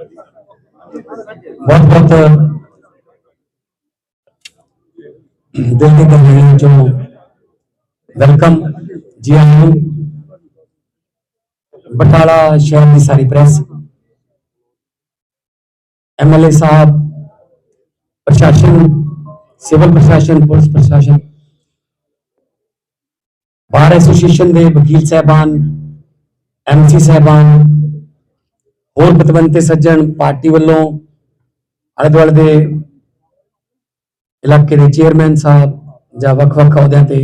ਬਹੁਤ ਬਹੁਤ ਦਿਲ ਦੀ ਗਹਿਰਾਈਆਂ ਚੋਂ ਵੈਲਕਮ ਜੀ ਆਇਆਂ ਨੂੰ ਬਟਾਲਾ ਸ਼ਹਿਰ ਦੀ ਸਾਰੀ ਪ੍ਰੈਸ ਐਮਐਲਏ ਸਾਹਿਬ ਪ੍ਰਸ਼ਾਸਨ ਸਿਵਲ ਪ੍ਰਸ਼ਾਸਨ ਪੁਲਿਸ ਪ੍ਰਸ਼ਾਸਨ ਬਾਰ ਐਸੋਸੀਏਸ਼ਨ ਦੇ ਵਕੀਲ ਸਹਿਬਾਨ ਐਮਸੀ ਸਹਿਬਾਨ ਹੋਰ ਪਤਵੰਤੇ ਸੱਜਣ ਪਾਰਟੀ ਵੱਲੋਂ ਆਲੇ ਦੁਆਲੇ ਦੇ ਇਲਾਕੇ ਦੇ ਚੇਅਰਮੈਨ ਸਾਹਿਬ ਜਾਂ ਵੱਖ-ਵੱਖ ਅਹੁਦਿਆਂ ਤੇ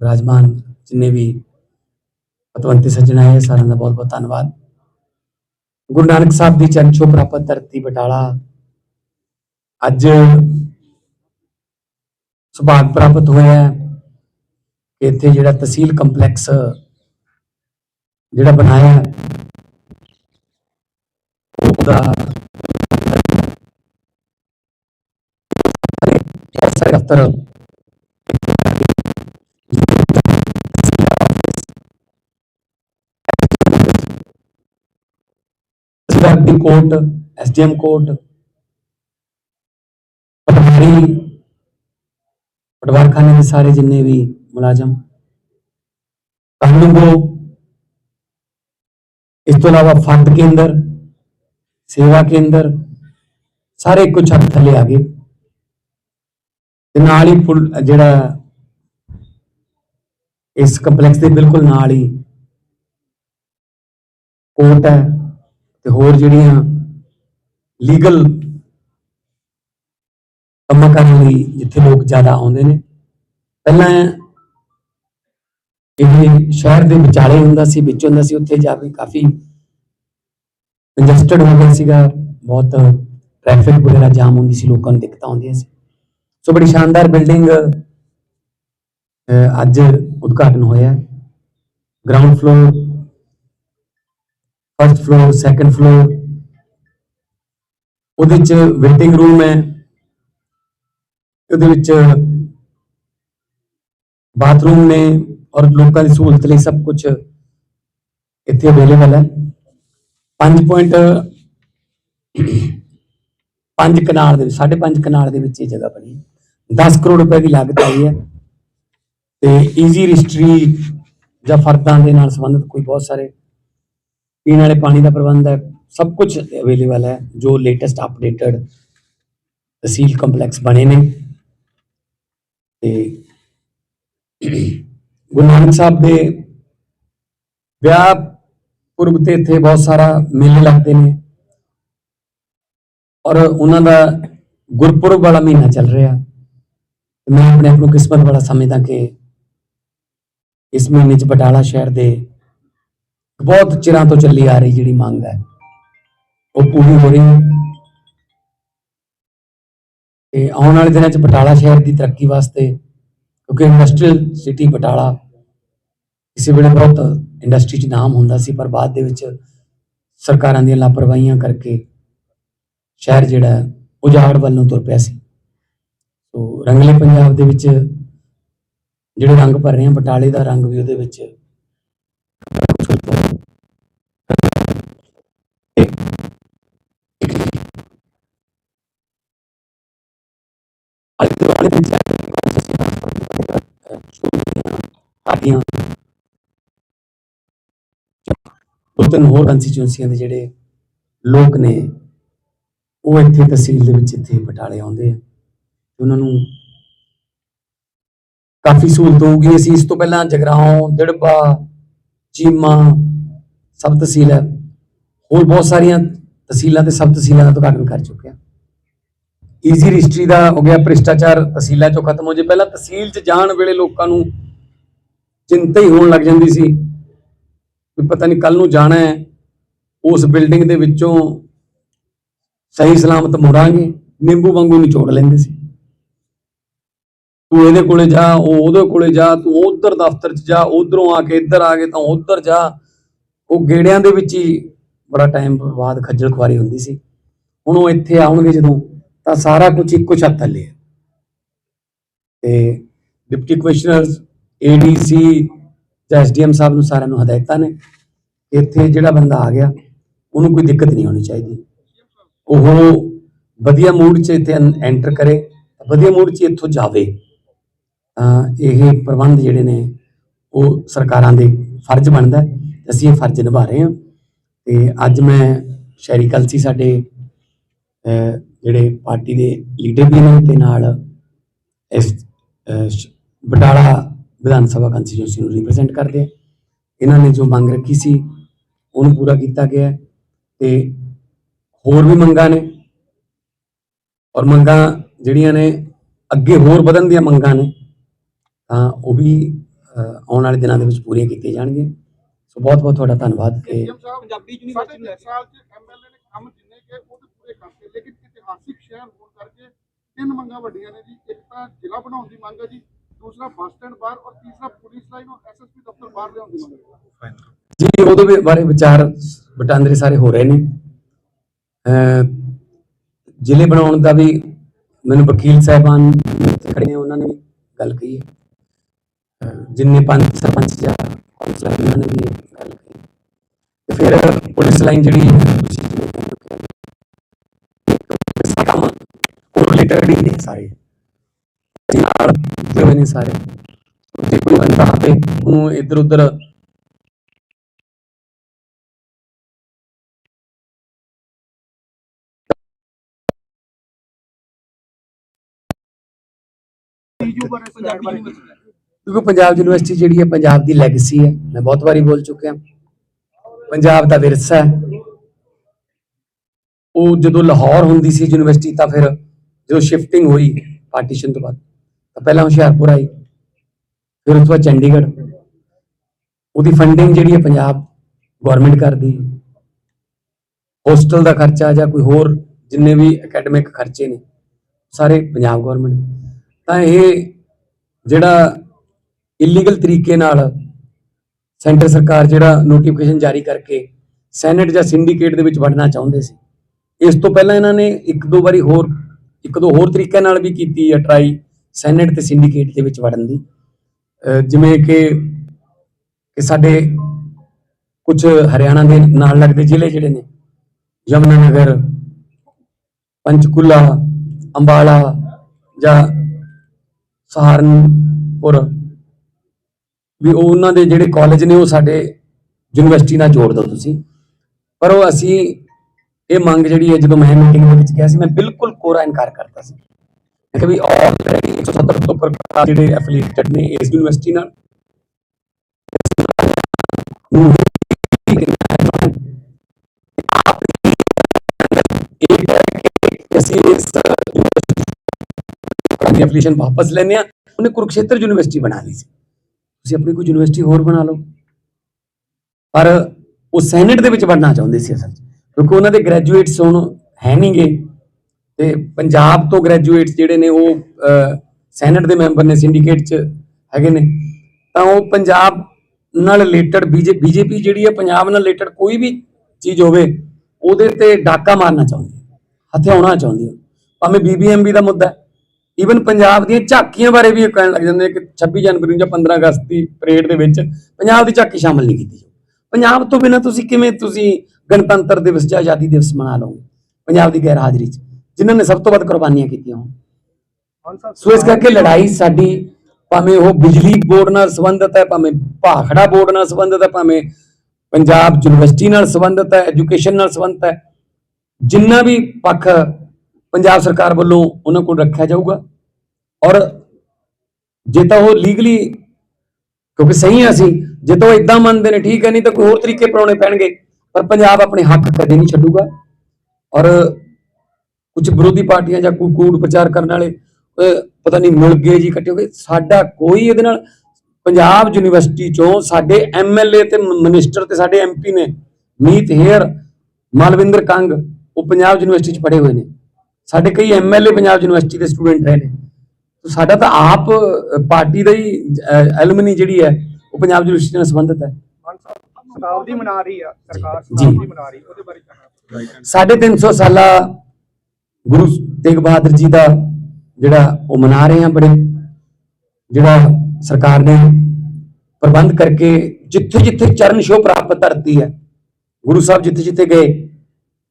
ਵਿਰਾਜਮਾਨ ਜਿੰਨੇ ਵੀ ਪਤਵੰਤੇ ਸੱਜਣ ਆਏ ਸਾਰਿਆਂ ਦਾ ਬਹੁਤ-ਬਹੁਤ ਧੰਨਵਾਦ। ਗੁਰੂ ਨਾਨਕ ਸਾਹਿਬ ਦੀ ਚਰਨ ਛੋਹ ਪ੍ਰਾਪਤ ਧਰਤੀ ਬਟਾਲਾ ਅੱਜ ਸੁਭਾਗ ਪ੍ਰਾਪਤ ਹੋਇਆ ਹੈ ਕਿ ਇੱਥੇ ਜਿਹੜਾ ਤਹਿਸੀਲ ਕੰਪਲੈਕਸ ਜਿਹੜਾ ਬਣਾਇਆ ਹੈ, ਉਹਦਾ ਸਾਰੇ ਦਫ਼ਤਰ ਦੀ ਕੋਰਟ ਐਸਡੀਐਮ ਕੋਰਟ ਪਟਵਾਰੀ ਪਟਵਾਰਖਾਨੇ ਦੇ ਸਾਰੇ ਜਿੰਨੇ ਵੀ ਮੁਲਾਜ਼ਮ ਕਾਨੂੰਗੋ ਇਸ ਤੋਂ ਇਲਾਵਾ ਫੰਡ ਕੇਂਦਰ ਸੇਵਾ ਕੇਂਦਰ, ਸਾਰੇ ਇੱਕੋ ਹੱਥ ਥੱਲੇ ਆ ਗਏ। ਤੇ ਨਾਲ ਹੀ ਪੁਲ ਜਿਹੜਾ ਇਸ ਕੰਪਲੈਕਸ ਦੇ ਬਿਲਕੁਲ ਨਾਲ ਹੀ ਕੋਰਟ ਹੈ ਤੇ ਹੋਰ ਜਿਹੜੀਆਂ ਲੀਗਲ ਕੰਮਾਂ ਕਰਨ ਲਈ ਜਿੱਥੇ ਲੋਕ ਜ਼ਿਆਦਾ ਆਉਂਦੇ ਨੇ। ਪਹਿਲਾਂ ਇਹ ਸ਼ਹਿਰ ਦੇ ਵਿਚਾਲੇ ਹੁੰਦਾ ਸੀ, ਵਿੱਚ ਹੁੰਦਾ ਸੀ, ਉੱਥੇ ਜਾ ਕੇ ਕਾਫੀ ਕੰਜਸਟਡ ਹੋ ਗਿਆ ਸੀਗਾ, ਬਹੁਤ ਟ੍ਰੈਫਿਕ ਵਗੈਰਾ ਜਾਮ ਹੁੰਦੀ ਸੀ, ਲੋਕਾਂ ਨੂੰ ਦਿੱਕਤਾਂ ਆਉਂਦੀਆਂ ਸੀ। ਸੋ ਬੜੀ ਸ਼ਾਨਦਾਰ ਬਿਲਡਿੰਗ ਅੱਜ ਉਦਘਾਟਨ ਹੋਇਆ। ਹੈ ground floor first floor second floor ਉਹਦੇ ਚ ਵੇਟਿੰਗ ਰੂਮ ਹੈ। ਉਹਦੇ ਵਿੱਚ ਬਾਥਰੂਮ ਨੇ ਔਰ ਲੋਕਾਂ ਦੀ ਸਹੂਲਤ ਲਈ ਸਭ ਕੁਝ ਇੱਥੇ ਅਵੇਲੇਬਲ ਹੈ। 5.5 ਕਨਾਲ ਦੇ 5.5 ਕਨਾਲ ਦੇ ਵਿੱਚ ਇਹ ਜਗ੍ਹਾ ਬਣੀ। ਹੈ 10 ਕਰੋੜ ਰੁਪਏ ਦੀ ਲਾਗਤ ਆਈ ਹੈ। ਤੇ ਈਜ਼ੀ ਰਜਿਸਟਰੀ ਜਾਂ ਫਰਦਾਂ ਦੇ ਨਾਲ ਸੰਬੰਧਿਤ ਕੋਈ ਬਹੁਤ ਸਾਰੇ ਪੀਣ ਵਾਲੇ ਪਾਣੀ ਦਾ ਪ੍ਰਬੰਧ ਹੈ। ਸਭ ਕੁਝ ਅਵੇਲੇਬਲ ਹੈ, ਜੋ ਲੇਟੈਸਟ ਅਪਡੇਟਡ ਤਹਿਸੀਲ ਕੰਪਲੈਕਸ ਬਣੇ ਨੇ। ਤੇ ਗੁਰੂ ਨਾਨਕ ਸਾਹਿਬ ਦੇ ਵਿਆਹ ਪੁਰਬ ਤੇ ਇੱਥੇ ਬਹੁਤ ਸਾਰਾ ਮੇਲੇ ਲੱਗਦੇ ਨੇ। ਔਰ ਉਹਨਾਂ ਦਾ ਗੁਰਪੁਰਬ ਵਾਲਾ ਮਹੀਨਾ ਚੱਲ ਰਿਹਾ। ਤੇ ਮੈਂ ਆਪਣੇ ਆਪ ਨੂੰ ਕਿਸਮਤ ਵਾਲਾ ਸਮਝਦਾ ਕਿ ਇਸ ਮਹੀਨੇ 'ਚ ਬਟਾਲਾ ਸ਼ਹਿਰ ਦੇ ਬਹੁਤ ਚਿਰਾਂ ਤੋਂ ਚੱਲੀ ਆ ਰਹੀ ਜਿਹੜੀ ਮੰਗ ਹੈ, ਉਹ ਪੂਰੀ ਹੋ ਰਹੀ ਹੈ। ਤੇ ਆਉਣ ਵਾਲੇ ਦਿਨਾਂ 'ਚ ਬਟਾਲਾ ਸ਼ਹਿਰ ਦੀ ਤਰੱਕੀ ਵਾਸਤੇ, ਕਿਉਂਕਿ ਇੰਡਸਟਰੀਅਲ ਸਿਟੀ ਬਟਾਲਾ, ਕਿਸੇ ਵੇਲੇ ਬਹੁਤ ਇੰਡਸਟਰੀ 'ਚ ਨਾਮ ਹੁੰਦਾ ਸੀ ਪਰ ਬਾਅਦ ਦੇ ਵਿੱਚ ਸਰਕਾਰਾਂ ਦੀਆਂ ਲਾਪਰਵਾਹੀਆਂ ਕਰਕੇ ਸ਼ਹਿਰ ਜਿਹੜਾ ਹੈ, ਉਜਾੜ ਵੱਲ ਨੂੰ ਤੁਰ ਪਿਆ ਸੀ। ਸੋ ਰੰਗਲੇ ਪੰਜਾਬ ਦੇ ਵਿੱਚ ਜਿਹੜੇ ਰੰਗ ਭਰ ਰਹੇ ਆ ਬਟਾਲੇ ਦਾ ਰੰਗ ਵੀ ਉਹਦੇ ਵਿੱਚ ਅੱਜ ਦੇ ਦੋ ਤਿੰਨ ਹੋਰ ਕੰਸਟੀਚੁਐਂਸੀਆਂ ਦੇ ਜਿਹੜੇ ਲੋਕ ਨੇ, ਉਹ ਇੱਥੇ ਤਹਿਸੀਲ ਦੇ ਵਿੱਚ ਇੱਥੇ ਬਟਾਲੇ ਆਉਂਦੇ ਆ। ਉਹਨਾਂ ਨੂੰ ਕਾਫੀ ਸਹੂਲਤ ਹੋਊਗੀ। ਅਸੀਂ ਇਸ ਤੋਂ ਪਹਿਲਾਂ ਜਗਰਾਉਂ, ਦਿੜਬਾ, ਚੀਮਾ ਸਬ ਤਹਿਸੀਲ ਹੈ। ਹੋਰ ਬਹੁਤ ਸਾਰੀਆਂ ਤਹਿਸੀਲਾਂ ਤੇ ਸਬ ਤਹਿਸੀਲਾਂ ਦਾ ਉਦਘਾਟਨ ਕਰ ਚੁੱਕੇ ਹਾਂ ਈਜ਼ੀ ਰਜਿਸਟਰੀ ਦਾ ਹੋ ਗਿਆ ਭ੍ਰਿਸ਼ਟਾਚਾਰ, ਤਹਿਸੀਲਾਂ ਚੋਂ ਖਤਮ ਹੋ ਜੇ। ਪਹਿਲਾਂ ਤਹਿਸੀਲ 'ਚ ਜਾਣ ਵੇਲੇ ਲੋਕਾਂ ਨੂੰ ਚਿੰਤਾ ਹੀ ਹੋਣ ਲੱਗ ਜਾਂਦੀ ਸੀ। ਵੀ ਪਤਾ ਨਹੀਂ ਕੱਲ ਨੂੰ ਜਾਣਾ ਹੈ, ਉਸ ਬਿਲਡਿੰਗ ਦੇ ਵਿੱਚੋਂ ਸਹੀ ਸਲਾਮਤ ਮੁੜਾਂਗੇ, ਨਿੰਬੂ ਵਾਂਗੂ ਨਿਚੋੜ ਲੈਂਦੇ ਸੀ। ਤੂੰ ਇਹਦੇ ਕੋਲੇ ਜਾ, ਉਹ ਉਹਦੇ ਕੋਲੇ ਜਾ, ਤੂੰ ਉਧਰ ਦਫ਼ਤਰ 'ਚ ਜਾ, ਉਧਰੋਂ ਆ ਕੇ ਇੱਧਰ ਆ ਕੇ ਤਾਂ ਉਧਰ ਜਾ। ਉਹ ਗੇੜਿਆਂ ਦੇ ਵਿੱਚ ਹੀ ਬੜਾ ਟਾਈਮ ਬਾਅਦ ਖੱਜਲ ਖੁਆਰੀ ਹੁੰਦੀ ਸੀ। ਹੁਣ ਉਹ ਇੱਥੇ ਆਉਣਗੇ ਜਦੋਂ, ਤਾਂ ਸਾਰਾ ਕੁਝ ਇੱਕੋ ਛੱਤ ਥੱਲੇ ਹੈ। ਤੇ ਡਿਪਟੀ ਕਮਿਸ਼ਨਰਸ ਏਡੀਸੀ ਜਾਂ ਐਸਡੀਐਮ ਸਾਹਿਬ ਨੂੰ ਸਾਰਿਆਂ ਨੂੰ ਹਦਾਇਤਾਂ ਨੇ, ਇੱਥੇ ਜਿਹੜਾ ਬੰਦਾ ਆ ਗਿਆ, ਉਹਨੂੰ ਕੋਈ ਦਿੱਕਤ ਨਹੀਂ ਹੋਣੀ ਚਾਹੀਦੀ। ਉਹ ਵਧੀਆ ਮੂਡ 'ਚ ਇੱਥੇ ਐਂਟਰ ਕਰੇ, ਵਧੀਆ ਮੂਡ 'ਚ ਇੱਥੋਂ ਜਾਵੇ। ਤਾਂ ਇਹ ਪ੍ਰਬੰਧ ਜਿਹੜੇ ਨੇ, ਉਹ ਸਰਕਾਰਾਂ ਦੇ ਫਰਜ਼ ਬਣਦਾ ਅਸੀਂ ਇਹ ਫਰਜ਼ ਨਿਭਾ ਰਹੇ ਹਾਂ। ਤੇ ਅੱਜ ਮੈਂ ਸ਼ਹਿਰੀ ਕਲਸੀ ਸਾਡੇ ਜਿਹੜੇ ਪਾਰਟੀ ਦੇ ਲੀਡਰ ਵੀ ਨੇ, ਤੇ ਨਾਲ ਇਸ ਬਟਾਲਾ ਵਿਧਾਨ ਸਭਾ ਕੰਸਟੀਚੁਐਂਸੀ ਨੂੰ ਰਿਪਰੈਜ਼ੈਂਟ ਕਰਦੇ ਆ। ਇਹਨਾਂ ਨੇ ਜੋ ਮੰਗ ਰੱਖੀ ਸੀ ਉਹਨੂੰ ਪੂਰਾ ਕੀਤਾ ਗਿਆ। ਤੇ ਹੋਰ ਵੀ ਮੰਗਾਂ ਨੇ। ਔਰ ਮੰਗਾਂ ਜਿਹੜੀਆਂ ਨੇ ਅੱਗੇ ਹੋਰ ਵਧਣ ਦੀਆਂ ਮੰਗਾਂ ਨੇ ਤਾਂ ਉਹ ਵੀ ਆਉਣ ਵਾਲੇ ਦਿਨਾਂ ਦੇ ਵਿੱਚ ਪੂਰੀਆਂ ਕੀਤੀਆਂ ਜਾਣਗੀਆਂ। ਸੋ ਬਹੁਤ ਬਹੁਤ ਤੁਹਾਡਾ ਧੰਨਵਾਦ ਸਾਹਿਬ ਪੰਜਾਬੀ ਯੂਨੀਵਰਸਿਟੀ ਨੂੰ ਸਾਲ ਚ ਐਮਐਲਏ ਨੇ ਕੰਮ ਜਿੰਨੇ ਕਿ ਉਹ ਤੇ ਪੂਰੇ ਕਰਤੇ। ਲੇਕਿਨ ਇਤਿਹਾਸਿਕ ਸ਼ਹਿਰ ਹੋਣ ਕਰਕੇ ਤਿੰਨ ਮੰਗਾਂ ਵੱਡੀਆਂ ਨੇ ਜੀ। ਇੱਕ ਤਾਂ ਜ਼ਿਲ੍ਹਾ ਬਣਾਉਣ ਦੀ ਮੰਗ ਹੈ ਜੀ। ਦੂਸਰਾ ਬੱਸ ਸਟੈਂਡ ਬਾਹਰ ਔਰ ਤੀਸਰਾ ਪੁਲਿਸ ਲਾਈਨ ਔਰ ਐਸਐਸਪੀ ਦਫ਼ਤਰ ਬਾਹਰ ਲਿਆਉਣ ਦੀ ਮੰਗ ਹੈ ਜੀ ਉਹਦੇ ਬਾਰੇ ਵਿਚਾਰ ਵਟਾਂਦਰੇ ਸਾਰੇ ਹੋ ਰਹੇ ਨੇ। ਜ਼ਿਲ੍ਹੇ ਬਣਾਉਣ ਦਾ ਵੀ ਮੈਨੂੰ ਵਕੀਲ ਸਾਹਿਬਾਨ ਖੜੇ ਨੇ ਉਹਨਾਂ ਨੇ ਵੀ ਗੱਲ ਕਹੀ ਹੈ। ਜਿੰਨੇ ਪੰਚ ਸਰਪੰਚ ਜਾਂ ਕੌਂਸਲਰ ਉਹਨਾਂ ਨੇ ਵੀ ਗੱਲ ਕਹੀ ਤੇ ਫਿਰ ਪੁਲਿਸ ਲਾਈਨ ਜਿਹੜੀ ਤੁਸੀਂ ਉਹ ਰਿਲੇਟਡ ਹੀ ਨੇ ਸਾਰੇ। ਨਾਲ ਜੁੜੇ ਹੋਏ ਨੇ ਸਾਰੇ ਜੇ ਕੋਈ ਬੰਦਾ ਆਵੇ ਉਹਨੂੰ ਇੱਧਰ ਉੱਧਰ ਟੀਯੂ ਬਾਰੇ ਪੰਜਾਬੀ ਯੂਨੀਵਰਸਿਟੀ ਕਿਉਂਕਿ ਪੰਜਾਬ ਯੂਨੀਵਰਸਿਟੀ ਜਿਹੜੀ ਹੈ ਪੰਜਾਬ ਦੀ ਲੈਗੇਸੀ ਹੈ ਮੈਂ ਬਹੁਤ ਵਾਰੀ ਬੋਲ ਚੁੱਕਿਆ ਪੰਜਾਬ ਦਾ ਵਿਰਸਾ ਹੈ ਉਹ ਜਦੋਂ ਲਾਹੌਰ ਹੁੰਦੀ ਸੀ ਯੂਨੀਵਰਸਿਟੀ ਤਾਂ ਫਿਰ ਜਦੋਂ ਸ਼ਿਫਟਿੰਗ ਹੋਈ ਪਾਰਟੀਸ਼ਨ ਤੋਂ ਬਾਅਦ ਤਾਂ ਪਹਿਲਾਂ ਹੁਸ਼ਿਆਰਪੁਰ ਆਈ, ਫਿਰ ਉਸ ਤੋਂ ਬਾਅਦ ਚੰਡੀਗੜ੍ਹ। ਉਹਦੀ ਫੰਡਿੰਗ ਜਿਹੜੀ ਹੈ ਪੰਜਾਬ ਗਵਰਨਮੈਂਟ ਕਰਦੀ ਹੈ। ਹੋਸਟਲ ਦਾ ਖਰਚਾ ਜਾਂ ਕੋਈ ਹੋਰ ਜਿੰਨੇ ਵੀ ਅਕੈਡਮਿਕ ਖਰਚੇ ਨੇ, ਸਾਰੇ ਪੰਜਾਬ ਗਵਰਨਮੈਂਟ ਤਾਂ ਇਹ ਜਿਹੜਾ ਇਲੀਗਲ ਤਰੀਕੇ ਨਾਲ ਸੈਂਟਰ ਸਰਕਾਰ ਜਿਹੜਾ ਨੋਟੀਫਿਕੇਸ਼ਨ ਜਾਰੀ ਕਰਕੇ ਸੈਨੇਟ ਜਾਂ ਸਿੰਡੀਕੇਟ ਦੇ ਵਿੱਚ ਵੜਨਾ ਚਾਹੁੰਦੇ ਸੀ। ਇਸ ਤੋਂ ਪਹਿਲਾਂ ਇਹਨਾਂ ਨੇ ਇੱਕ ਦੋ ਵਾਰੀ ਹੋਰ, ਇੱਕ ਦੋ ਹੋਰ ਤਰੀਕਿਆਂ ਨਾਲ ਵੀ ਕੀਤੀ ਹੈ ਟਰਾਈ ਸੈਨੇਟ ਤੇ ਸਿੰਡੀਕੇਟ ਦੇ ਵਿੱਚ ਵੜਨ ਦੀ। ਜਿਵੇਂ ਕਿ ਕਿ ਸਾਡੇ ਕੁਝ ਹਰਿਆਣਾ ਦੇ ਨਾਲ ਲੱਗਦੇ ਜ਼ਿਲ੍ਹੇ ਜਿਹੜੇ ਨੇ ਯਮਨਾ ਨਗਰ ਪੰਚਕੂਲਾ, ਅੰਬਾਲਾ ਜਾਂ ਸਹਾਰਨਪੁਰ, ਵੀ ਉਹਨਾਂ ਦੇ ਜਿਹੜੇ ਕਾਲਜ ਨੇ ਉਹ ਸਾਡੇ ਯੂਨੀਵਰਸਿਟੀ ਨਾਲ ਜੋੜ ਦਿਓ ਤੁਸੀਂ। ਪਰ ਉਹ ਅਸੀਂ ਇਹ ਮੰਗ ਜਿਹੜੀ ਹੈ ਜਦੋਂ ਮੈਂ ਮੀਟਿੰਗ ਦੇ ਵਿੱਚ ਕਿਹਾ ਸੀ, ਮੈਂ ਬਿਲਕੁਲ ਕੋਰਾ ਇਨਕਾਰ ਕਰਤਾ ਸੀ। ਮੈਂ ਵੀ ਆਲਰੇਡੀ 170 ਤੋਂ ਉੱਪਰ ਜਿਹੜੇ ਐਫੀਲੀਏਟਡ ਨੇ ਇਸ ਯੂਨੀਵਰਸਿਟੀ ਨਾਲ। ਨੂੰ? ਅਸੀਂ ਇਸ ਦੀ ਐਪਲੀਕੇਸ਼ਨ ਵਾਪਸ ਲੈਣੇ ਆ ਉਹਨੇ ਕੁਰੂਕਸ਼ੇਤਰ ਯੂਨੀਵਰਸਿਟੀ ਬਣਾ ਲਈ ਸੀ। ਤੁਸੀਂ ਆਪਣੀ ਕੋਈ ਯੂਨੀਵਰਸਿਟੀ ਹੋਰ ਬਣਾ ਲਓ। ਪਰ ਉਹ ਸੈਨੇਟ ਦੇ ਵਿੱਚ ਵੜਨਾ ਚਾਹੁੰਦੇ ਸੀ ਅਸਲ ਕਿਉਂਕਿ ਉਹਨਾਂ ਦੇ ਗ੍ਰੈਜੂਏਟਸ ਹੁਣ ਹੈ ਨਹੀਂਗੇ ਤੇ ਪੰਜਾਬ ਤੋਂ ਗ੍ਰੈਜੂਏਟਸ ਜਿਹੜੇ ਨੇ ਉਹ ਸੈਨੇਟ ਦੇ ਮੈਂਬਰ ਨੇ ਸਿੰਡੀਕੇਟ 'ਚ ਹੈਗੇ ਨੇ। ਤਾਂ ਉਹ ਪੰਜਾਬ ਨਾਲ ਰਿਲੇਟਡ ਬੀਜੇਪੀ ਜਿਹੜੀ ਹੈ, ਪੰਜਾਬ ਨਾਲ ਰਿਲੇਟਡ ਕੋਈ ਵੀ ਚੀਜ਼ ਹੋਵੇ, ਉਹਦੇ ਤੇ ਡਾਕਾ ਮਾਰਨਾ ਚਾਹੁੰਦੀ ਹੈ, ਹਥਿਆਉਣਾ ਚਾਹੁੰਦੀ ਹੈ। ਭਾਵੇਂ ਬੀਬੀਐਮਬੀ ਦਾ ਮੁੱਦਾ ਈਵਨ ਪੰਜਾਬ ਦੀਆਂ ਝਾਕੀਆਂ ਬਾਰੇ ਵੀ ਇਹ ਕਹਿਣ ਲੱਗ ਜਾਂਦੇ ਕਿ 26 ਜਨਵਰੀ ਨੂੰ ਜਾਂ 15 ਅਗਸਤ ਦੀ ਪਰੇਡ ਦੇ ਵਿੱਚ ਪੰਜਾਬ ਦੀ ਝਾਕੀ ਸ਼ਾਮਲ ਨਹੀਂ ਕੀਤੀ ਜਾਊ। ਪੰਜਾਬ ਤੋਂ ਬਿਨਾਂ ਤੁਸੀਂ ਕਿਵੇਂ ਤੁਸੀਂ ਗਣਤੰਤਰ ਦਿਵਸ ਜਾਂ ਆਜ਼ਾਦੀ ਦਿਵਸ ਮਨਾ ਲਓਗੇ? ਪੰਜਾਬ ਦੀ ਗੈਰ ਹਾਜ਼ਰੀ 'ਚ। ਜਿਨ੍ਹਾਂ ਨੇ ਸਭ ਤੋਂ ਵੱਧ ਕੁਰਬਾਨੀਆਂ ਕੀਤੀਆਂ ਹੋਣ ਸੋ ਇਸ ਕਰਕੇ ਲੜਾਈ ਸਾਡੀ ਭਾਵੇਂ ਉਹ ਬਿਜਲੀ ਬੋਰਡ ਨਾਲ ਸੰਬੰਧਿਤ ਹੈ ਭਾਵੇਂ ਭਾਖੜਾ ਬੋਰਡ ਨਾਲ ਸੰਬੰਧਿਤ ਹੈ ਭਾਵੇਂ ਪੰਜਾਬ ਯੂਨੀਵਰਸਿਟੀ ਨਾਲ ਸੰਬੰਧਿਤ ਹੈ ਐਜੂਕੇਸ਼ਨ ਨਾਲ ਸੰਬੰਧਿਤ ਹੈ ਜਿੰਨਾ ਵੀ ਪੱਖ ਪੰਜਾਬ ਸਰਕਾਰ ਵੱਲੋਂ ਉਹਨਾਂ ਕੋਲ ਰੱਖਿਆ ਜਾਊਗਾ ਔਰ ਜੇ ਤਾਂ ਉਹ ਲੀਗਲੀ ਕਿਉਂਕਿ ਸਹੀ ਆ ਅਸੀਂ ਜੇ ਤਾਂ ਉਹ ਇਦਾਂ ਮੰਨਦੇ ਨੇ ਠੀਕ ਹੈ ਨਹੀਂ ਤਾਂ ਕੋਈ ਹੋਰ ਤਰੀਕੇ ਅਪਣਾਉਣੇ ਪੈਣਗੇ ਪਰ ਪੰਜਾਬ ਆਪਣੇ ਹੱਕ ਕਦੇ ਨਹੀਂ ਛੱਡੂਗਾ ਔਰ ਕੁਝ ਵਿਰੋਧੀ ਪਾਰਟੀਆਂ ਜਾਂ ਕੋਈ ਕੂੜ ਪ੍ਰਚਾਰ ਕਰਨ ਵਾਲੇ ਪਤਾ ਨਹੀਂ ਮਿਲ ਗਏ ਜੀ ਇਕੱਠੇ ਹੋ ਗਏ ਸਾਡਾ ਕੋਈ ਇਹਦੇ ਨਾਲ ਪੰਜਾਬ ਯੂਨੀਵਰਸਿਟੀ ਚੋਂ ਸਾਡੇ ਐਮਐਲਏ ਤੇ ਮਿਨਿਸਟਰ ਤੇ ਸਾਡੇ ਐਮਪੀ ਨੇ ਮੀਤ ਹੇਅਰ ਮਲਵਿੰਦਰ ਕੰਗ ਉਹ ਪੰਜਾਬ ਯੂਨੀਵਰਸਿਟੀ ਚ ਪੜ੍ਹੇ ਹੋਏ ਨੇ। ਸਾਡੇ ਕਈ ਐਮਐਲਏ ਪੰਜਾਬ ਯੂਨੀਵਰਸਿਟੀ ਦੇ ਸਟੂਡੈਂਟ ਰਹੇ ਨੇ। ਤਾਂ ਸਾਡਾ ਤਾਂ ਆਪ ਪਾਰਟੀ ਦਾ ਹੀ ਐਲੂਮਨੀ ਜਿਹੜੀ ਹੈ ਉਹ ਪੰਜਾਬ ਯੂਨੀਵਰਸਿਟੀ ਨਾਲ ਸੰਬੰਧਿਤ ਹੈ। ਸ਼ਤਾਬਦੀ ਮਨਾ ਰਹੀ ਆ ਸਰਕਾਰ ਜੀ। ਸ਼ਤਾਬਦੀ ਮਨਾ ਰਹੀ ਉਹਦੇ ਬਾਰੇ ਕਹਿਣਾ? ਸਾਢੇ 300 ਸਾਲਾ ਗੁਰੂ ਤੇਗ ਬਹਾਦਰ ਜੀ ਦਾ ਜਿਹੜਾ ਉਹ ਮਨਾ ਰਹੇ ਆ ਬੜੇ, ਜਿਹੜਾ ਸਰਕਾਰ ਨੇ ਪ੍ਰਬੰਧ ਕਰਕੇ ਜਿੱਥੇ ਜਿੱਥੇ ਚਰਨ ਛੋਹ ਪ੍ਰਾਪਤ ਧਰਤੀ ਹੈ, ਗੁਰੂ ਸਾਹਿਬ ਜਿੱਥੇ ਜਿੱਥੇ ਗਏ,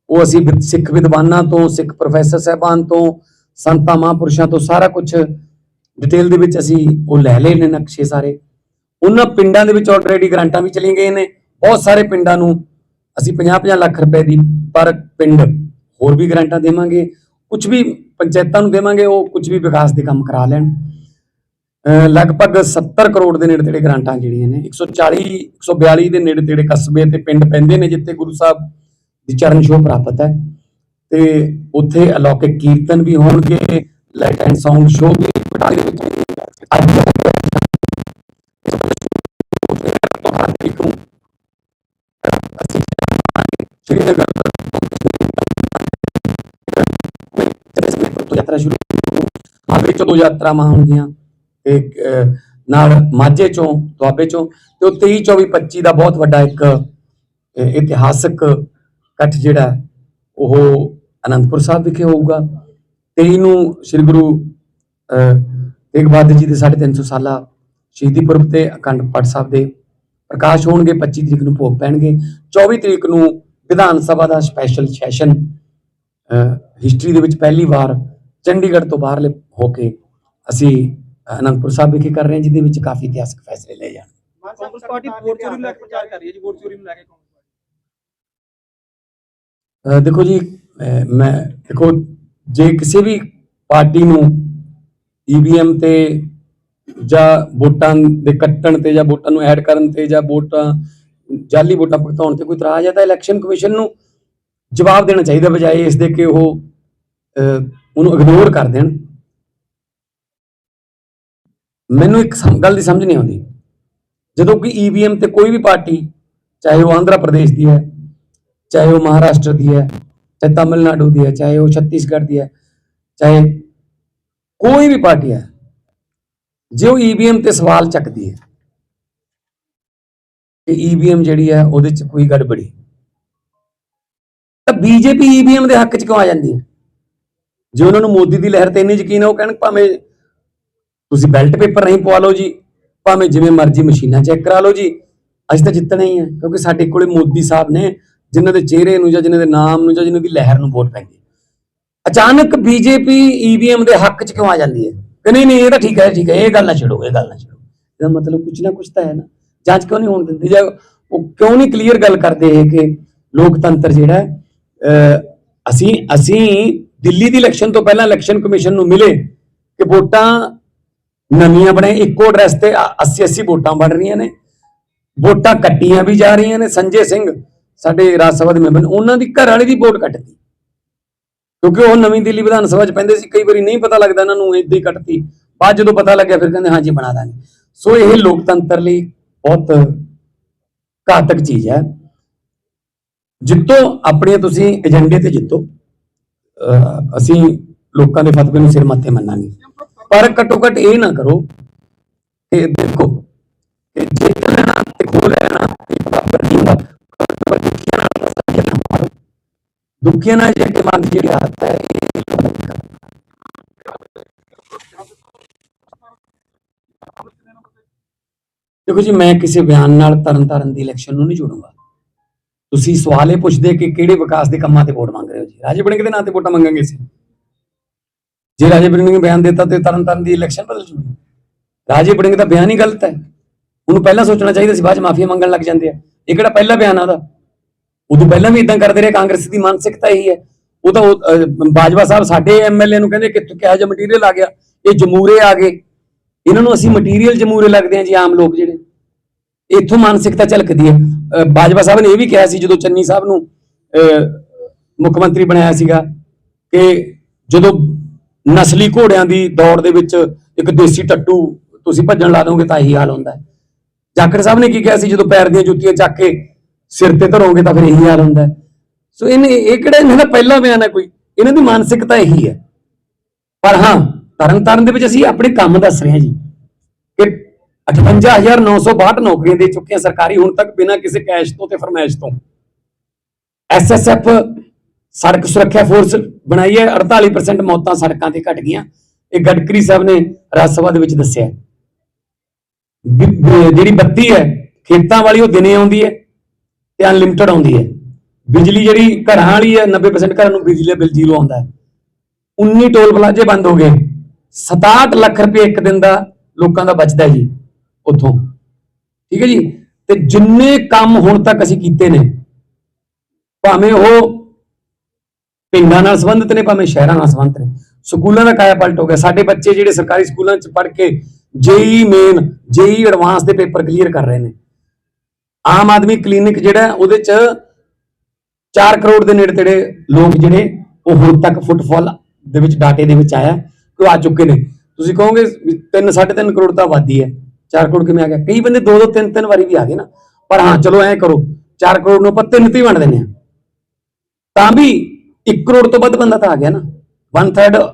ਉਹ ਅਸੀਂ ਸਿੱਖ ਵਿਦਵਾਨਾਂ ਤੋਂ, ਸਿੱਖ ਪ੍ਰੋਫੈਸਰ ਸਾਹਿਬਾਨ ਤੋਂ, ਸੰਤਾਂ ਮਹਾਂਪੁਰਸ਼ਾਂ ਤੋਂ ਸਾਰਾ ਕੁਝ ਡਿਟੇਲ ਦੇ ਵਿੱਚ ਅਸੀਂ ਉਹ ਲੈ ਲਏ ਨੇ ਨਕਸ਼ੇ ਸਾਰੇ। ਉਹਨਾਂ ਪਿੰਡਾਂ ਦੇ ਵਿੱਚ ਆਲਰੇਡੀ ਗ੍ਰਾਂਟਾਂ ਵੀ ਚਲੀਆਂ ਗਏ ਨੇ, ਬਹੁਤ ਸਾਰੇ ਪਿੰਡਾਂ ਨੂੰ ਅਸੀਂ 50-50 ਲੱਖ ਰੁਪਏ ਦੀ ਪਰ ਪਿੰਡ ਹੋਰ ਵੀ ਗ੍ਰਾਂਟਾਂ ਦੇਵਾਂਗੇ। ਕੁਝ ਵੀ ਪੰਚਾਇਤਾਂ ਨੂੰ ਦੇਵਾਂਗੇ, ਉਹ ਕੁਝ ਵੀ ਵਿਕਾਸ ਦੇ ਕੰਮ ਕਰਾ ਲੈਣ। ਲਗਭਗ 70 ਕਰੋੜ ਦੇ ਨੇੜੇ ਤੇੜੇ ਗ੍ਰਾਂਟਾਂ ਜਿਹੜੀਆਂ ਨੇ 140 142 ਦੇ ਨੇੜੇ ਤੇੜੇ ਕਸਬੇ ਤੇ ਪਿੰਡ ਪੈਂਦੇ ਨੇ, ਜਿੱਥੇ ਗੁਰੂ ਸਾਹਿਬ ਦੀ ਚਰਨ ਛੋਹ ਪ੍ਰਾਪਤ ਹੈ। ਤੇ ਉੱਥੇ ਅਲੌਕਿਕ ਕੀਰਤਨ ਵੀ ਹੋਣਗੇ, ਲਾਈਟ ਐਂਡ ਸਾਊਂਡ ਸ਼ੋਅ ਵੀ ਬਟਾਲੇ ਵਿੱਚ ਅੱਜ ਤਰੀਕ ਨੂੰ ਯਾਤਰਾ ਸ਼ੁਰੂ ਆਵੇ ਚੋਂ ਦੋ ਯਾਤਰਾਵਾਂ ਹੋਣਗੀਆਂ। ਤੇ ਨਾਲ ਮਾਝੇ ਚੋਂ, ਦੁਆਬੇ ਚੋਂ ਤੇ ਉਹ 23 24 25 ਦਾ ਬਹੁਤ ਵੱਡਾ ਇੱਕ ਇਤਿਹਾਸਕ ਇਕੱਠ ਜਿਹੜਾ ਉਹ ਅਨੰਦਪੁਰ ਸਾਹਿਬ ਵਿਖੇ ਹੋਊਗਾ। 23 ਨੂੰ ਸ੍ਰੀ ਗੁਰੂ ਤੇਗ ਬਹਾਦਰ ਜੀ ਦੇ 350 ਸਾਲਾ ਸ਼ਹੀਦੀ ਪੁਰਬ ਤੇ ਅਖੰਡ ਪਾਠ ਸਾਹਿਬ ਦੇ ਪ੍ਰਕਾਸ਼ ਹੋਣਗੇ 25 ਤਰੀਕ ਨੂੰ ਭੋਗ ਪੈਣਗੇ। 24 ਤਰੀਕ ਨੂੰ ਵਿਧਾਨ ਸਭਾ ਦਾ ਸਪੈਸ਼ਲ ਸੈਸ਼ਨ ਹਿਸਟਰੀ ਦੇ ਵਿੱਚ ਪਹਿਲੀ ਵਾਰ ਚੰਡੀਗੜ੍ਹ ਤੋਂ ਬਾਹਰਲੇ ਹੋ ਕੇ ਅਸੀਂ ਅਨੰਦਪੁਰ ਸਾਹਿਬ ਵਿਖੇ ਕਰ ਰਹੇ ਹਾਂ ਜਿਹਦੇ ਵਿੱਚ ਕਾਫੀ ਇਤਿਹਾਸਕ ਫੈਸਲੇ ਲਏ ਜਾਣ। ਕਾਂਗਰਸ ਪਾਰਟੀ ਵੋਟ ਚੋਰੀ ਨੂੰ ਲੈ ਕੇ ਪ੍ਰਚਾਰ ਕਰ ਰਹੀ ਹੈ ਜੀ ਵੋਟ ਚੋਰੀ ਨੂੰ ਲੈ ਕੇ ਕਾਂਗਰਸ ਪਾਰਟੀ। ਅਹ ਦੇਖੋ ਜੀ ਮੈਂ ਦੇਖੋ ਜੇ ਕਿਸੇ ਵੀ ਪਾਰਟੀ ਨੂੰ ਈਵੀਐਮ ਤੇ ਜਾਂ ਵੋਟਾਂ ਦੇ ਕੱਟਣ ਤੇ ਜਾਂ ਵੋਟਾਂ ਨੂੰ ਐਡ ਕਰਨ ਤੇ ਜਾਂ ਵੋਟਾਂ ਜਾਲੀ ਵੋਟਾਂ ਭੁਗਤਾਉਣ ਤੇ ਕੋਈ ਇਤਰਾਜ਼ ਹੈ ਤਾਂ ਇਲੈਕਸ਼ਨ ਕਮਿਸ਼ਨ ਨੂੰ ਜਵਾਬ ਦੇਣਾ ਚਾਹੀਦਾ ਬਜਾਏ ਇਸ ਦੇ ਕਿ ਉਹ ਉਹਨੂੰ ਇਗਨੋਰ ਕਰ ਦੇਣ। ਮੈਨੂੰ ਇੱਕ ਗੱਲ ਦੀ ਸਮਝ ਨਹੀਂ ਆਉਂਦੀ। ਜਦੋਂ ਕਿ ਈਵੀਐਮ ਤੇ ਕੋਈ ਵੀ ਪਾਰਟੀ, ਚਾਹੇ ਉਹ ਆਂਧਰਾ ਪ੍ਰਦੇਸ਼ ਦੀ ਹੈ, ਚਾਹੇ ਉਹ ਮਹਾਰਾਸ਼ਟਰ ਦੀ ਹੈ, ਚਾਹੇ ਤਾਮਿਲਨਾਡੂ ਦੀ ਹੈ, ਚਾਹੇ ਉਹ ਛੱਤੀਸਗੜ੍ਹ ਦੀ ਹੈ, ਚਾਹੇ ਕੋਈ ਵੀ ਪਾਰਟੀ ਹੈ, ਜੇ ਉਹ ਈਵੀਐਮ ਤੇ ਸਵਾਲ ਚੱਕਦੀ ਹੈ, ਕਿ ਈਵੀਐਮ ਜਿਹੜੀ ਹੈ ਉਹਦੇ ਚ ਕੋਈ ਗੜਬੜੀ, ਤਾਂ ਬੀਜੇਪੀ ਈਵੀਐਮ ਦੇ ਹੱਕ ਚ ਕਿਉਂ ਆ ਜਾਂਦੀ ਹੈ? ਜੇ ਉਹਨਾਂ ਨੂੰ ਮੋਦੀ ਦੀ ਲਹਿਰ ਤੇ ਇੰਨੀ ਯਕੀਨ ਹੈ ਉਹ ਕਹਿਣ ਭਾਵੇਂ ਤੁਸੀਂ ਬੈਲਟ ਪੇਪਰ ਨਹੀਂ ਪਵਾ ਲਓ ਜੀ ਭਾਵੇਂ ਜਿਵੇਂ ਮਰਜ਼ੀ ਮਸ਼ੀਨਾਂ ਚੈੱਕ ਕਰਾ ਲਓ ਜੀ ਅਸੀਂ ਤਾਂ ਜਿੱਤਣਾ ਹੀ ਹੈ ਕਿਉਂਕਿ ਸਾਡੇ ਕੋਲੇ ਮੋਦੀ ਸਾਹਿਬ ਨੇ ਜਿਨ੍ਹਾਂ ਦੇ ਚਿਹਰੇ ਨੂੰ ਜਾਂ ਜਿਨ੍ਹਾਂ ਦੇ ਨਾਮ ਨੂੰ ਜਾਂ ਜਿਨ੍ਹਾਂ ਦੀ ਲਹਿਰ ਨੂੰ ਵੋਟ ਪੈਂਦੀ ਅਚਾਨਕ ਬੀਜੇਪੀ ਈਵੀਐਮ ਦੇ ਹੱਕ 'ਚ ਕਿਉਂ ਆ ਜਾਂਦੀ ਹੈ? ਕਿ ਨਹੀਂ ਨਹੀਂ ਇਹ ਤਾਂ ਠੀਕ ਹੈ ਠੀਕ ਹੈ ਇਹ ਗੱਲ ਨਾ ਛੱਡੋ ਇਹ ਗੱਲ ਨਾ ਛੱਡੋ। ਇਹਦਾ ਮਤਲਬ ਕੁਝ ਨਾ ਕੁਝ ਤਾਂ ਹੈ ਨਾ। ਜਾਂਚ ਕਿਉਂ ਨਹੀਂ ਹੋਣ ਦਿੰਦੀ? ਜਾਂ ਉਹ ਕਿਉਂ ਨਹੀਂ ਕਲੀਅਰ ਗੱਲ ਕਰਦੇ ਇਹ ਕਿ ਲੋਕਤੰਤਰ ਜਿਹੜਾ ਅਹ, ਅਸੀਂ ਅਸੀਂ ਦਿੱਲੀ ਦੀ ਇਲੈਕਸ਼ਨ ਤੋਂ ਪਹਿਲਾਂ ਇਲੈਕਸ਼ਨ ਕਮਿਸ਼ਨ ਨੂੰ ਮਿਲੇ ਕਿ ਵੋਟਾਂ ਨਵੀਆਂ ਬਣੇ, ਇੱਕੋ ਐਡਰੈਸ ਤੇ 80 80 ਵੋਟਾਂ ਬਣ ਰਹੀਆਂ ਨੇ। ਵੋਟਾਂ ਕੱਟੀਆਂ ਵੀ ਜਾ ਰਹੀਆਂ ਨੇ। ਸੰਜੇ ਸਿੰਘ, ਸਾਡੇ ਰਾਜ ਸਭਾ ਦੇ ਮੈਂਬਰ ਉਹਨਾਂ ਦੀ ਘਰ ਵਾਲੇ ਦੀ ਵੋਟ ਕੱਟਦੀ ਕਿਉਂਕਿ ਉਹ ਨਵੀਂ ਦਿੱਲੀ ਵਿਧਾਨ ਸਭਾ 'ਚ ਪੈਂਦੇ ਸੀ, ਕਈ ਵਾਰੀ ਨਹੀਂ ਪਤਾ ਲੱਗਦਾ ਇਹਨਾਂ ਨੂੰ ਏਦਾਂ ਹੀ ਕੱਟਤੀ। ਬਾਅਦ ਜਦੋਂ ਪਤਾ ਲੱਗਿਆ, ਫਿਰ ਕਹਿੰਦੇ, ਹਾਂਜੀ, ਬਣਾ ਦਾਂਗੇ। ਸੋ ਇਹ ਲੋਕਤੰਤਰ ਲਈ ਬਹੁਤ ਘਾਤਕ ਚੀਜ਼ ਹੈ। ਜਿੱਤੋ ਆਪਣੇ ਤੁਸੀਂ ਏਜੰਡੇ ਤੇ ਜਿੱਤੋ। ਅਸੀਂ ਲੋਕਾਂ ਦੇ ਫਤਵੇ ਨੂੰ ਸਿਰ ਮੱਥੇ ਮੰਨਾਂਗੇ। ਪਰ ਘੱਟੋ ਘੱਟ ਇਹ ਨਾ ਕਰੋ ਕਿ ਦੇਖੋ ਕਿ ਜਿੱਤ ਲੈਣਾ ਤੇ ਖੋ ਲੈਣਾ ਇਹ ਬਰਾਬਰ ਨਹੀਂ ਹੁੰਦਾ ਦੁਖੀਆਂ ਨਾਲ ਤਾਂ ਸਾਡੀਆਂ ਦੁਖੀਆਂ ਨਾਲ ਜਿਹੜੇ ਮਨ ਜਿਹੜੀ ਆਦਤ ਹੈ ਦੇਖੋ ਜੀ, ਮੈਂ ਕਿਸੇ ਬਿਆਨ ਨਾਲ ਤਰਨ ਤਾਰਨ ਦੀ ਇਲੈਕਸ਼ਨ ਨੂੰ ਨਹੀਂ ਜੋੜੂੰਗਾ। ਤੁਸੀਂ ਸਵਾਲ ਇਹ ਪੁੱਛਦੇ ਕਿ ਕਿਹੜੇ ਵਿਕਾਸ ਦੇ ਕੰਮਾਂ ਤੇ ਵੋਟ ਮੰਗ ਰਹੇ ਹੋ ਜੀ? ਰਾਜੇ ਬਣੇ ਦੇ ਨਾਂ ਤੇ ਵੋਟਾਂ ਮੰਗਾਂਗੇ ਸੀ ਜੇ ਰਾਜੇ ਬੜਿੰਗ ਨੇ ਬਿਆਨ ਦਿੱਤਾ ਤੇ ਤਰਨ ਤਾਰਨ ਦੀ ਇਲੈਕਸ਼ਨ ਬਦਲ ਜੂਗੀ। ਰਾਜੇ ਬੜਿੰਗ ਦਾ ਬਿਆਨ ਹੀ ਗਲਤ ਹੈ। ਉਹਨੂੰ ਪਹਿਲਾਂ ਸੋਚਣਾ ਚਾਹੀਦਾ ਸੀ ਬਾਅਦ ਚ ਮਾਫੀਆ ਮੰਗਣ ਲੱਗ ਜਾਂਦੇ ਆ। ਇਹ ਕਿਹੜਾ ਪਹਿਲਾ ਬਿਆਨ ਆ ਉਹਦਾ? ਉਦੋਂ ਪਹਿਲਾਂ ਵੀ ਇਦਾਂ ਕਰਦੇ ਰਹੇ ਕਾਂਗਰਸ ਦੀ ਮਾਨਸਿਕਤਾ ਇਹੀ ਹੈ। ਉਹ ਤਾਂ ਉਹ, ਬਾਜਵਾ ਸਾਹਿਬ ਸਾਡੇ ਐਮਐਲਏ ਨੂੰ ਕਹਿੰਦੇ ਕਿ ਕਿਹੋ ਜਿਹਾ ਮਟੀਰੀਅਲ ਆ ਗਿਆ ਇਹ ਜਮੂਰੇ ਆ ਗਏ। ਇਹਨਾਂ ਨੂੰ ਅਸੀਂ ਮਟੀਰੀਅਲ ਜਮੂਰੇ ਲੱਗਦੇ ਆ ਜੀ ਆਮ ਲੋਕ ਜਿਹੜੇ। ਇੱਥੋਂ ਮਾਨਸਿਕਤਾ ਝਲਕਦੀ ਹੈ। ਬਾਜਵਾ ਸਾਹਿਬ ਨੇ ਇਹ ਵੀ ਕਿਹਾ ਸੀ ਜਦੋਂ ਚੰਨੀ ਸਾਹਿਬ ਨੂੰ ਅਹ, ਮੁੱਖ ਮੰਤਰੀ ਬਣਾਇਆ ਸੀਗਾ ਕਿ ਜਦੋਂ ਨਸਲੀ ਘੋੜਿਆਂ ਦੀ ਦੌੜ ਦੇ ਵਿੱਚ ਇੱਕ ਦੇਸੀ ਟੱਟੂ ਤੁਸੀਂ ਭੱਜਣ ਲਾ ਦੋਗੇ ਤਾਂ ਇਹੀ ਹਾਲ ਹੁੰਦਾ ਹੈ। ਜਾਖੜ ਸਾਹਿਬ ਨੇ ਕੀ ਕਿਹਾ ਸੀ ਜਦੋਂ ਪੈਰ ਦੀਆਂ ਜੁੱਤੀਆਂ ਚੱਕ ਕੇ ਸਿਰ ਤੇ ਧਰੋਗੇ ਤਾਂ ਫਿਰ ਇਹੀ ਹਾਲ ਹੁੰਦਾ ਸੋ ਇਹਨੇ ਇਹ ਕਿਹੜਾ ਇਹਨਾਂ ਦਾ ਪਹਿਲਾ ਬਿਆਨ ਹੈ ਕੋਈ? ਇਹਨਾਂ ਦੀ ਮਾਨਸਿਕਤਾ ਇਹੀ ਹੈ। ਪਰ ਹਾਂ ਤਰਨ ਤਾਰਨ ਦੇ ਵਿੱਚ ਅਸੀਂ ਆਪਣੇ ਕੰਮ ਦੱਸ ਰਹੇ ਹਾਂ ਜੀ। 58962 ਨੌਕਰੀਆਂ ਦੇ ਚੁੱਕੇ ਸਰਕਾਰੀ, ਹੁਣ ਤੱਕ ਬਿਨਾਂ ਕਿਸੇ ਕੈਸ਼ ਤੋਂ ਤੇ ਫਰਮਾਇਸ਼ ਤੋਂ। ਐਸਐਸਐਫ ਸੜਕ ਸੁਰੱਖਿਆ ਫੋਰਸ ਬਣਾਈ ਹੈ 48% ਮੌਤਾਂ ਸੜਕਾਂ ਤੇ ਘਟ ਗਈਆਂ। ਇਹ ਗਡਕਰੀ ਸਾਹਿਬ ਨੇ ਰਾਜ ਸਭਾ ਦੇ ਵਿੱਚ ਦੱਸਿਆ ਜਿਹੜੀ ਬੱਤੀ ਹੈ, ਖੇਤਾਂ ਵਾਲੀ ਉਹ ਦਿਨੇ ਆਉਂਦੀ ਹੈ ਤੇ ਅਨਲਿਮਟਿਡ ਆਉਂਦੀ ਹੈ। ਬਿਜਲੀ ਜਿਹੜੀ ਘਰਾਂ ਵਾਲੀ ਹੈ 90% ਘਰਾਂ ਨੂੰ ਬਿਜਲੀ ਦਾ ਬਿੱਲ ਜ਼ੀਰੋ ਆਉਂਦਾ ਹੈ। 19 ਟੋਲ ਪਲਾਜ਼ੇ ਬੰਦ ਹੋ ਗਏ। 67 ਲੱਖ ਰੁਪਏ ਇੱਕ ਦਿਨ ਦਾ ਲੋਕਾਂ ਦਾ ਬਚਦਾ ਜੀ। ਉੱਥੋਂ। ਠੀਕ ਹੈ ਜੀ? ਤੇ ਜਿੰਨੇ ਕੰਮ ਹੁਣ ਤੱਕ ਅਸੀਂ ਕੀਤੇ ਨੇ, ਭਾਵੇਂ ਉਹ ਪਿੰਡਾਂ ਨਾਲ ਸੰਬੰਧਿਤ ਨੇ, ਭਾਵੇਂ ਸ਼ਹਿਰਾਂ ਨਾਲ ਸੰਬੰਧਿਤ ਨੇ, ਸਕੂਲਾਂ ਦਾ ਕਾਇਆ ਪਲਟ ਹੋ ਗਿਆ। ਸਾਡੇ ਬੱਚੇ ਜਿਹੜੇ ਸਰਕਾਰੀ ਸਕੂਲਾਂ 'ਚ ਪੜ੍ਹ ਕੇ ਜੇਈ ਮੇਨ ਜੇਈ ਐਡਵਾਂਸ ਦੇ ਪੇਪਰ ਕਲੀਅਰ ਕਰ ਰਹੇ ਨੇ। ਆਮ ਆਦਮੀ ਕਲੀਨਿਕ ਜਿਹੜਾ, ਉਹਦੇ 'ਚ 4 ਕਰੋੜ ਦੇ ਨੇੜੇ ਤੇੜੇ ਲੋਕ ਜਿਹੜੇ, ਉਹ ਹੁਣ ਤੱਕ ਫੁੱਟਫਾਲ ਦੇ ਵਿੱਚ ਡਾਟੇ ਦੇ ਵਿੱਚ ਆਇਆ ਕਿ ਉਹ ਆ ਚੁੱਕੇ ਨੇ। ਤੁਸੀਂ ਕਹੋਗੇ 3 3.5 ਕਰੋੜ ਤਾਂ ਆਬਾਦੀ ਹੈ। 4 ਕਰੋੜ ਕਿਵੇਂ ਆ ਗਿਆ? ਕਈ ਬੰਦੇ 2 2 3 3 ਵਾਰੀ ਵੀ ਆ ਗਏ ਨਾ। ਪਰ ਹਾਂ, ਚਲੋ ਐਂ ਕਰੋ 4 ਕਰੋੜ ਨੂੰ ਆਪਾਂ ਤਿੰਨ ਤੇ ਵੰਡ ਦਿੰਦੇ ਆ ਤਾਂ ਵੀ 1 ਕਰੋੜ ਤੋਂ ਵੱਧ ਬੰਦਾ ਤਾਂ ਆ ਗਿਆ ਨਾ। 1/3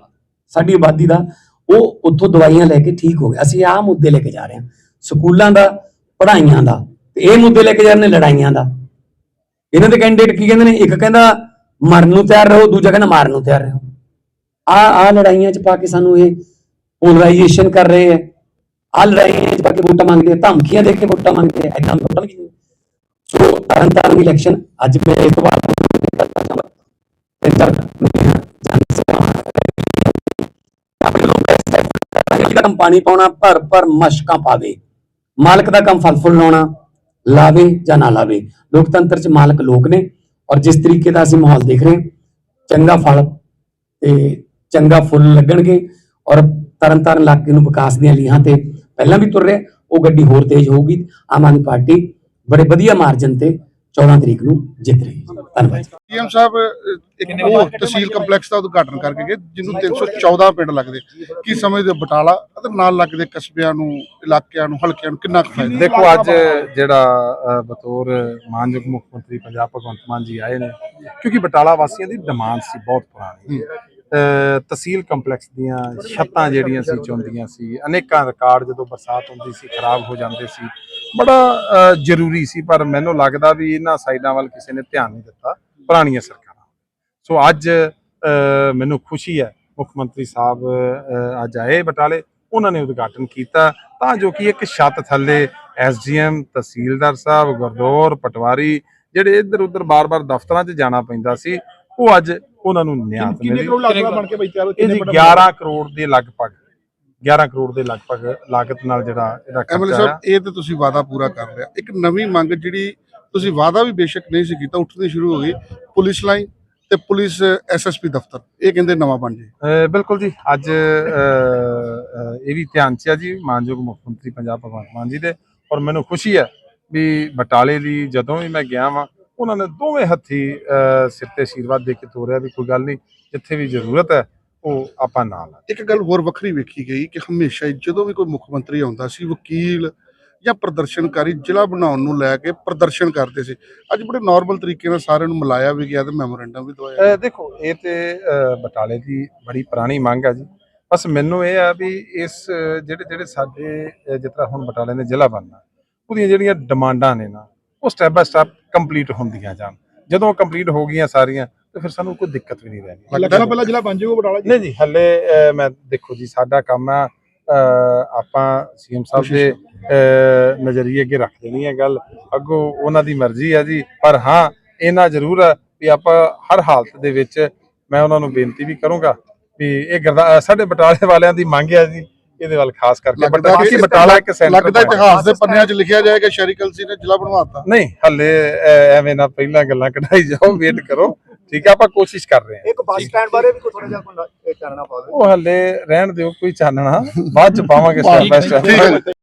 ਸਾਡੀ ਆਬਾਦੀ ਦਾ, ਉਹ ਉੱਥੋਂ ਦਵਾਈਆਂ ਲੈ ਕੇ ਠੀਕ ਹੋ ਗਿਆ। ਅਸੀਂ ਆਹ ਮੁੱਦੇ ਲੈ ਕੇ ਜਾ ਰਹੇ ਹਾਂ। ਸਕੂਲਾਂ ਦਾ, ਪੜ੍ਹਾਈਆਂ ਦਾ, ਤੇ ਇਹ ਮੁੱਦੇ ਲੈ ਕੇ ਜਾ ਰਹੇ ਨੇ ਲੜਾਈਆਂ ਦਾ। ਇਹਨਾਂ ਦੇ ਕੈਂਡੀਡੇਟ ਕੀ ਕਹਿੰਦੇ ਨੇ? ਇੱਕ ਕਹਿੰਦਾ, ਮਰਨ ਨੂੰ ਤਿਆਰ ਰਹੋ ਦੂਜਾ ਕਹਿੰਦਾ, ਮਾਰਨ ਨੂੰ ਤਿਆਰ ਰਹੋ। ਆ ਆ ਲੜਾਈਆਂ 'ਚ ਪਾ ਕੇ ਸਾਨੂੰ ਇਹ ਪੋਲਰਾਈਜੇਸ਼ਨ ਕਰ ਰਹੇ ਹੈ। ਆ ਰਹੇ 'ਚ ਪਾ ਵੋਟਾਂ ਮੰਗਦੇ, ਧਮਕੀਆਂ ਦੇ ਕੇ ਵੋਟਾਂ ਮੰਗਦੇ ਐਦਾਂ ਵੋਟਾਂ ਨਹੀਂ। ਸੋ ਤਰਨ ਤਾਰਨ ਇਲੈਕਸ਼ਨ ਅੱਜ ਮੈਂ ਇਸ ਤੋਂ ਬਾਅਦ ਕਰਨਾ ਚਾਹੁੰਦਾ ਆਪਣੇ ਲੋਕ ਦਾ ਕੰਮ ਪਾਣੀ ਪਾਉਣਾ, ਭਰ ਭਰ ਮਸ਼ਕਾਂ ਪਾਵੇ, ਮਾਲਕ ਦਾ ਕੰਮ ਫਲ ਫੁੱਲ ਲਾਉਣਾ, ਲਾਵੇ ਜਾਂ ਨਾ ਲਾਵੇ, ਲੋਕਤੰਤਰ ਚ ਮਾਲਕ ਲੋਕ ਨੇ ਔਰ ਜਿਸ ਤਰੀਕੇ ਦਾ ਅਸੀਂ ਮਾਹੌਲ ਦੇਖ ਰਹੇ ਚੰਗਾ ਫਲ ਤੇ ਚੰਗਾ ਫੁੱਲ ਲੱਗਣਗੇ ਔਰ ਤਰਨ ਤਾਰਨ ਇਲਾਕੇ ਨੂੰ ਵਿਕਾਸ ਦੀਆਂ ਲੀਹਾਂ ਤੇ ਪਹਿਲਾਂ ਵੀ ਤੁਰ ਰਿਹਾ ਉਹ ਗੱਡੀ ਹੋਰ ਤੇਜ਼ ਹੋਊਗੀ। ਆਮ ਆਦਮੀ ਪਾਰਟੀ ਬੜੇ ਵਧੀਆ ਮਾਰਜਨ ਤੇ 14 ਤਰੀਕ ਨੂੰ ਜਿੱਤ ਰਹੀ ਹੈ। ਧੰਨਵਾਦ। ਸੀਐਮ ਸਾਹਿਬ ਇੱਕ ਉਹ ਤਹਿਸੀਲ ਕੰਪਲੈਕਸ ਦਾ ਉਦਘਾਟਨ ਕਰਕੇ ਗਏ ਜਿਹਨੂੰ 314 ਪਿੰਡ ਲੱਗਦੇ। ਕੀ ਸਮਝਦੇ ਬਟਾਲਾ ਅਤੇ ਨਾਲ ਲੱਗਦੇ ਕਸਬਿਆਂ ਨੂੰ ਇਲਾਕਿਆਂ ਨੂੰ ਹਲਕਿਆਂ ਨੂੰ ਕਿੰਨਾ ਕੁ ਫਾਇਦਾ? ਦੇਖੋ ਅੱਜ ਜਿਹੜਾ ਬਤੌਰ ਮਾਨਯੋਗ ਮੁੱਖ ਮੰਤਰੀ ਪੰਜਾਬ ਭਗਵੰਤ ਮਾਨ ਜੀ ਆਏ ਨੇ ਕਿਉਂਕਿ ਬਟਾਲਾ ਵਾਸੀਆਂ ਦੀ ਡਿਮਾਂਡ ਸੀ ਬਹੁਤ ਪੁਰਾਣੀ। ਤਹਿਸੀਲ ਕੰਪਲੈਕਸ ਦੀਆਂ ਛੱਤਾਂ ਜਿਹੜੀਆਂ ਸੀ, ਚੁੰਦੀਆਂ ਸੀ। ਅਨੇਕਾਂ ਰਿਕਾਰਡ ਜਦੋਂ ਬਰਸਾਤ ਹੁੰਦੀ ਸੀ, ਖਰਾਬ ਹੋ ਜਾਂਦੇ ਸੀ। ਬੜਾ ਜ਼ਰੂਰੀ ਸੀ, ਪਰ ਮੈਨੂੰ ਲੱਗਦਾ ਵੀ ਇਹਨਾਂ ਸਾਈਡਾਂ ਵੱਲ ਕਿਸੇ ਨੇ ਧਿਆਨ ਨਹੀਂ ਦਿੱਤਾ, ਪੁਰਾਣੀਆਂ ਸਰਕਾਰਾਂ ਸੋ ਅੱਜ ਮੈਨੂੰ ਖੁਸ਼ੀ ਹੈ, ਮੁੱਖ ਮੰਤਰੀ ਸਾਹਿਬ ਅੱਜ ਆਏ ਬਟਾਲੇ। ਉਹਨਾਂ ਨੇ ਉਦਘਾਟਨ ਕੀਤਾ, ਤਾਂ ਜੋ ਕਿ ਇੱਕ ਛੱਤ ਥੱਲੇ ਐਸਡੀਐਮ, ਤਹਿਸੀਲਦਾਰ ਸਾਹਿਬ, ਗੁਰਦੌਰ, ਪਟਵਾਰੀ, ਜਿਹੜੇ ਇੱਧਰ ਉੱਧਰ ਬਾਰ-ਬਾਰ ਦਫ਼ਤਰਾਂ 'ਚ ਜਾਣਾ ਪੈਂਦਾ ਸੀ ਉਹ ਅੱਜ ਉਹਨਾਂ ਨੂੰ ਨਿਆਂ ਮਿਲੀ। ਬਣ ਕੇ ਬਈ ਤਿਆਰ ਇਹ ਜੀ 11 ਕਰੋੜ ਦੇ ਲਗਭਗ 11 ਕਰੋੜ ਦੇ ਲਗਭਗ ਲਾਗਤ ਨਾਲ ਜਿਹੜਾ ਇਹਦਾ ਐਮਐਲਏ ਖਰਚਾ ਸਾਹਿਬ ਇਹ ਤੇ ਤੁਸੀਂ ਵਾਅਦਾ ਪੂਰਾ ਕਰ ਲਿਆ। ਇੱਕ ਨਵੀਂ ਮੰਗ ਜਿਹੜੀ ਤੁਸੀਂ ਵਾਅਦਾ ਵੀ ਬੇਸ਼ੱਕ ਨਹੀਂ ਸੀ ਕੀਤਾ ਉੱਠਣੀ ਸ਼ੁਰੂ ਹੋ ਗਈ। ਪੁਲਿਸ ਲਾਈਨ ਤੇ ਪੁਲਿਸ ਐਸਐਸਪੀ ਦਫ਼ਤਰ। ਇਹ ਕਹਿੰਦੇ ਨਵਾਂ ਬਣ ਜੇ। ਬਿਲਕੁਲ ਜੀ। ਅੱਜ ਇਹ ਵੀ ਧਿਆਨ ਚ ਆ ਜੀ ਮਾਨਯੋਗ ਮੁੱਖ ਮੰਤਰੀ ਪੰਜਾਬ ਭਗਵੰਤ ਮਾਨ ਜੀ ਦੇ। ਔਰ ਮੈਨੂੰ ਖੁਸ਼ੀ ਹੈ ਵੀ ਬਟਾਲੇ ਦੀ ਜਦੋਂ ਵੀ ਮੈਂ ਗਿਆ ਵਾਂ ਉਹਨਾਂ ਨੇ ਦੋਵੇਂ ਹੱਥੀ ਸਿਰ ਤੇ ਆਸ਼ੀਰਵਾਦ ਦੇ ਕੇ ਤੋਰਿਆ ਵੀ ਕੋਈ ਗੱਲ ਨਹੀਂ ਜਿੱਥੇ ਵੀ ਜ਼ਰੂਰਤ ਹੈ ਉਹ ਆਪਾਂ ਨਾਲ ਆ। ਇੱਕ ਗੱਲ ਹੋਰ ਵੱਖਰੀ ਵੇਖੀ ਗਈ ਕਿ ਹਮੇਸ਼ਾ ਹੀ ਜਦੋਂ ਵੀ ਕੋਈ ਮੁੱਖ ਮੰਤਰੀ ਆਉਂਦਾ ਸੀ ਵਕੀਲ ਜਾਂ ਪ੍ਰਦਰਸ਼ਨਕਾਰੀ ਜ਼ਿਲ੍ਹਾ ਬਣਾਉਣ ਨੂੰ ਲੈ ਕੇ ਪ੍ਰਦਰਸ਼ਨ ਕਰਦੇ ਸੀ। ਅੱਜ ਬੜੇ ਨਾਰਮਲ ਤਰੀਕੇ ਨਾਲ ਸਾਰਿਆਂ ਨੂੰ ਮਿਲਾਇਆ ਵੀ ਗਿਆ ਤੇ ਮੈਮੋਰੈਂਡਮ ਵੀ ਦਵਾਇਆ। ਦੇਖੋ ਇਹ ਤੇ ਬਟਾਲੇ ਦੀ ਬੜੀ ਪੁਰਾਣੀ ਮੰਗ ਹੈ ਜੀ। ਬਸ ਮੈਨੂੰ ਇਹ ਆ ਵੀ ਇਸ ਜਿਹੜੇ ਜਿਹੜੇ ਸਾਡੇ ਜਿਸ ਤਰ੍ਹਾਂ ਹੁਣ ਬਟਾਲੇ ਨੇ ਜ਼ਿਲ੍ਹਾ ਬਣਨਾ ਉਹਦੀਆਂ ਜਿਹੜੀਆਂ ਡਿਮਾਂਡਾਂ ਨੇ ਨਾ ਉਹ ਸਟੈਪ ਬਾय ਸਟੈਪ ਕੰਪਲੀਟ ਹੁੰਦੀਆਂ ਜਾਣ। ਜਦੋਂ ਕੰਪਲੀਟ ਹੋ ਗਈਆਂ ਸਾਰੀਆਂ ਤੇ ਫਿਰ ਸਾਨੂੰ ਕੋਈ ਦਿੱਕਤ ਵੀ ਨਹੀਂ ਰਹਿਣੀ। ਲੱਗਦਾ ਪਹਿਲਾਂ ਜ਼ਿਲ੍ਹਾ ਬਣ ਜਾਊਗਾ ਬਟਾਲਾ ਨਹੀਂ ਜੀ ਹੱਲੇ ਮੈਂ ਦੇਖੋ ਜੀ ਸਾਡਾ ਕੰਮ ਆ ਆਪਾਂ ਸੀਐਮ ਸਾਹਿਬ ਦੇ ਨਜ਼ਰੀਏ ਅੱਗੇ ਰੱਖ ਦੇਣੀ ਹੈ ਗੱਲ। ਅੱਗੋਂ ਉਹਨਾਂ ਦੀ ਮਰਜ਼ੀ ਹੈ ਜੀ ਪਰ ਹਾਂ ਇਹਨਾਂ ਜ਼ਰੂਰ ਹੈ ਵੀ ਆਪਾਂ ਹਰ ਹਾਲਤ ਦੇ ਵਿੱਚ ਮੈਂ ਉਹਨਾਂ ਨੂੰ ਬੇਨਤੀ ਵੀ ਕਰੂੰਗਾ ਵੀ ਇਹ ਸਾਡੇ ਬਟਾਲੇ ਵਾਲਿਆਂ ਦੀ ਮੰਗ ਹੈ ਜੀ। ਇਹਦੇ ਵੱਲ ਖਾਸ ਕਰਕੇ ਲੱਗਦਾ ਬਟਾਲਾ ਕਿ ਬਟਾਲਾ ਇੱਕ ਸੈਂਟਰ ਲੱਗਦਾ ਇਤਿਹਾਸ ਦੇ ਪੰਨਿਆਂ 'ਚ ਲਿਖਿਆ ਜਾਏਗਾ ਸ਼ਰੀ ਕਲਸੀ ਨੇ ਜ਼ਿਲ੍ਹਾ ਬਣਵਾਤਾ। ਨਹੀਂ ਹੱਲੇ ਐਵੇਂ ਨਾ ਪਹਿਲਾਂ ਗੱਲਾਂ ਕਢਾਈ ਜਾਓ ਵੇਟ ਕਰੋ। ਠੀਕ ਹੈ ਆਪਾਂ ਕੋਸ਼ਿਸ਼ ਕਰ ਰਹੇ ਹਾਂ। ਇੱਕ ਬੱਸ ਸਟੈਂਡ ਬਾਰੇ ਵੀ ਕੋਈ ਥੋੜਾ ਜਿਹਾ ਚਾਨਣਾ ਪਾਵੇ ਉਹ ਹੱਲੇ ਰਹਿਣ ਦਿਓ ਕੋਈ ਚਾਨਣਾ। ਬਾਅਦ ਚ ਪਾਵਾਂਗੇ ਸਟੈਪ ਹੈ। ਸਟੈਪ